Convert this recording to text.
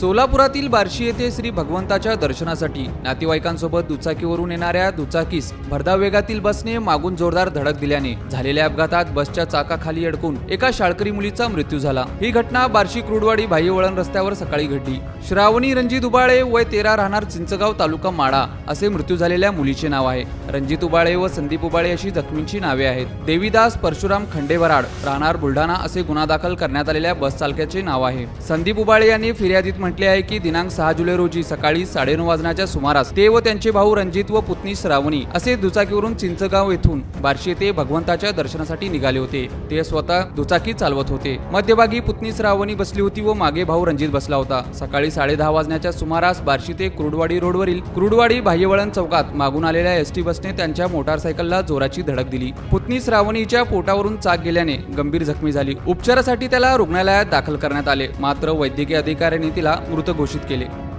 सोलापुरातील बार्शी येथे श्री भगवंताच्या दर्शनासाठी नातेवाईकांसोबत दुचाकीवरून येणाऱ्या दुचाकीस भरधाव वेगातील बसने मागून जोरदार धडक दिल्याने झालेल्या अपघातात बसच्या चाकाखाली अडकून एका शाळकरी मुलीचा मृत्यू झाला. ही घटना बार्शी क्रुडवाडी बाह्यवळण रस्त्यावर सकाळी घडली. श्रावणी रणजित उबाळे वय तेरा राहणार चिंचगाव तालुका माडा असे मृत्यू झालेल्या मुलीचे नाव आहे. रणजित उबाळे व संदीप उबाळे अशी जखमींची नावे आहेत. देवीदास परशुराम खंडेवराड राहणार बुलढाणा असे गुन्हा दाखल करण्यात आलेल्या बस चालकाचे नाव आहे. संदीप उबाळे यांनी फिर्यादीत म्हटले आहे की दिनांक सहा जुलै रोजी सकाळी साडेनऊ वाजण्याच्या सुमारास ते व त्यांचे भाऊ रणजित व पुतणी श्रावणी असे दुचाकीवरून चिंचगाव येथून बार्शी येथे भगवंताच्या दर्शनासाठी निघाले होते. ते स्वतः दुचाकी चालवत होते. मध्यभागी पुतणी श्रावणी बसली होती व मागे भाऊ रणजित बसला होता. सकाळी साडेदहा वाजण्याच्या सुमारास बार्शी ते क्रुडवाडी रोडवरील क्रुडवाडी बाह्यवळण चौकात मागून आलेल्या एसटी बसने त्यांच्या मोटारसायकलला जोराची धडक दिली. पुतणी श्रावणीच्या पोटावरून चाक गेल्याने गंभीर जखमी झाली. उपचारासाठी त्याला रुग्णालयात दाखल करण्यात आले. मात्र वैद्यकीय अधिकाऱ्यांनी तिला मृत घोषित केले.